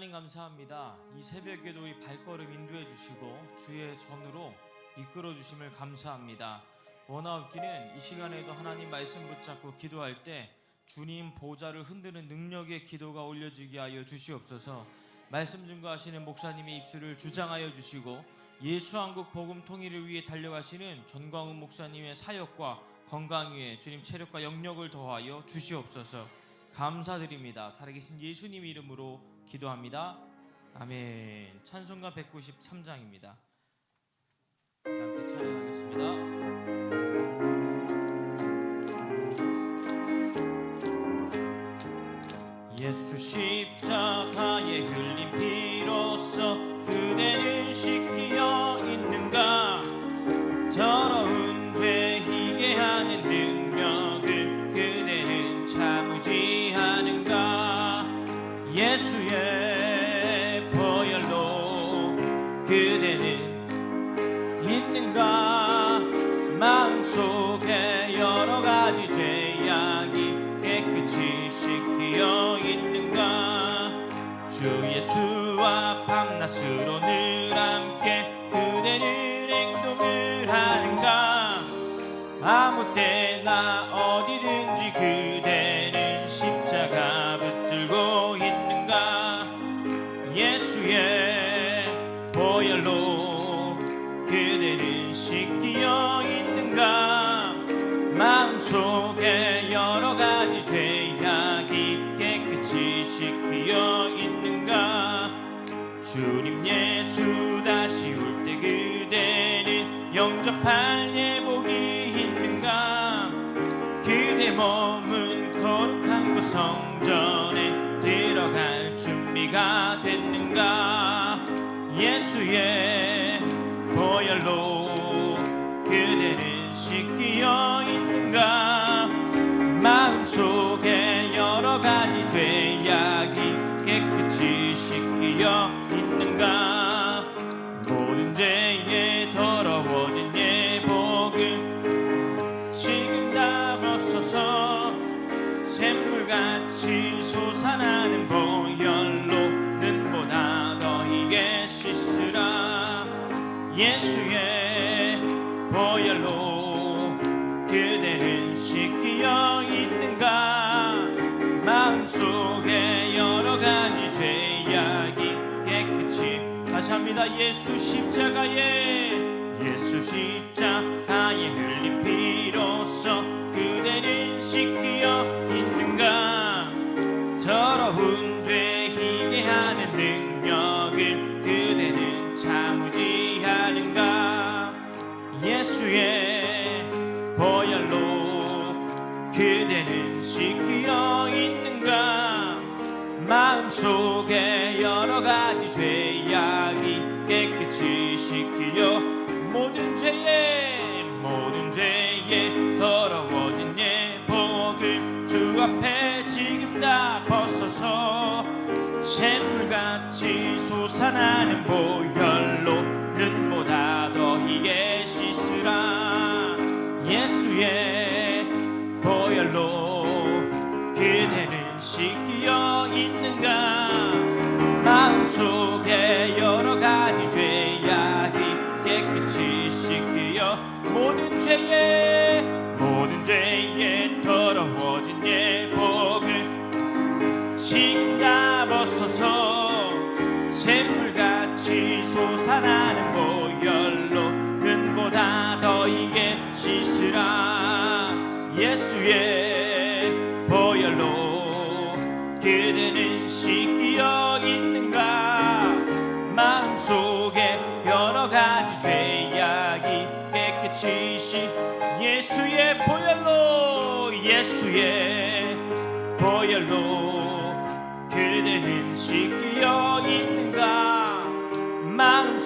하나님 감사합니다. 이 새벽에도 우리 발걸음 인도해 주시고 주의 전으로 이끌어 주심을 감사합니다. 원하옵기는 이 시간에도 하나님 말씀 붙잡고 기도할 때 주님 보좌를 흔드는 능력의 기도가 올려지게 하여 주시옵소서. 말씀 증거하시는 목사님의 입술을 주장하여 주시고 예수 한국 복음 통일을 위해 달려가시는 전광훈 목사님의 사역과 건강 위에 주님 체력과 영력을 더하여 주시옵소서. 감사드립니다. 살아계신 예수님 이름으로 기도합니다. 아멘. 찬송가 193장입니다. 함께 찬양하겠습니다. 예수 십자 예수의 보혈로 그대는 있는가? 마음속에 여러 가지 죄악이 깨끗이 씻기어 있는가? 주 예수와 밤낮으로 늘 함께 그대는 행동을 하는가? 아무 때나 어디든지 그대 그대는 씻기어 있는가? 마음속에 여러 가지 죄악이 깨끗이 씻기어 있는가? 주님 예수 다시 올 때 그대는 영접할 예복이 있는가? 그대 몸은 거룩한 곳 성전에 들어갈 준비가 됐는가 여러 가지 죄악이 깨끗이 씻기어 있는가? 모든 죄에 더러워진 예복을 지금 다 벗어서 합니다 예수 십자가에 예수 십자가에 흘린 피로써 그대는 씻기어 있는가? 더러운 죄 희게 하는 능 씻기어 모든 죄에 모든 죄에 더러워진 예 복을 주 앞에 지금 다 벗어서 샘물같이 솟아나는 보혈로 눈보다 더 희게 씻으라. 예수의 샘물같이 솟아나는 보혈로 눈보다 더 이게 씻으라. 예수의 보혈로 그대는 씻기어 있는가? 마음속에 여러 가지 죄악이 깨끗이 씻 예수의 보혈로 예수의 보혈로 그대는 씻기어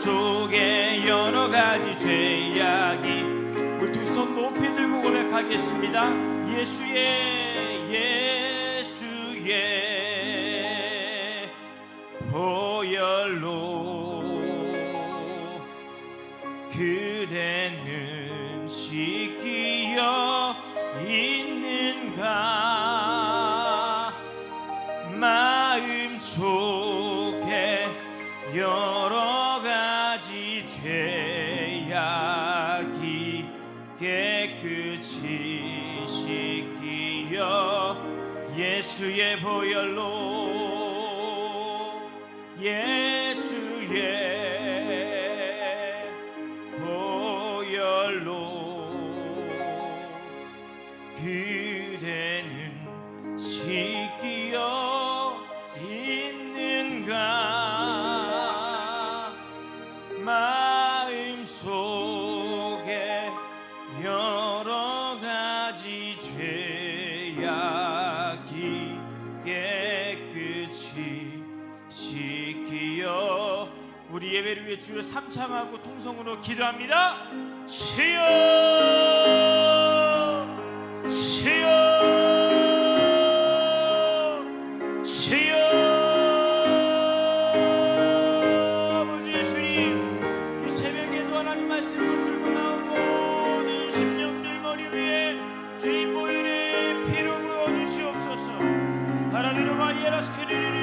속에 여러 가지 죄악이 우리 두 손 높이 들고 고백하겠습니다. 예수의 예수의 보혈로 그대는 씻기어 있는가? 마음속에 여러 깨끗이 씻기어 예수의 보혈로 예수의 보혈로 그대는 씻기어 교회를 위해 주여 삼창하고 통성으로 기도합니다. 주여, 주여, 주여. 아버지 예수님, 이 새벽에도 하나님 말씀 붙들고 나온 모든 심령들 머리 위에 주님 보혈의 피로 부어 주시옵소서. 바라비로 많이 열어서 그리를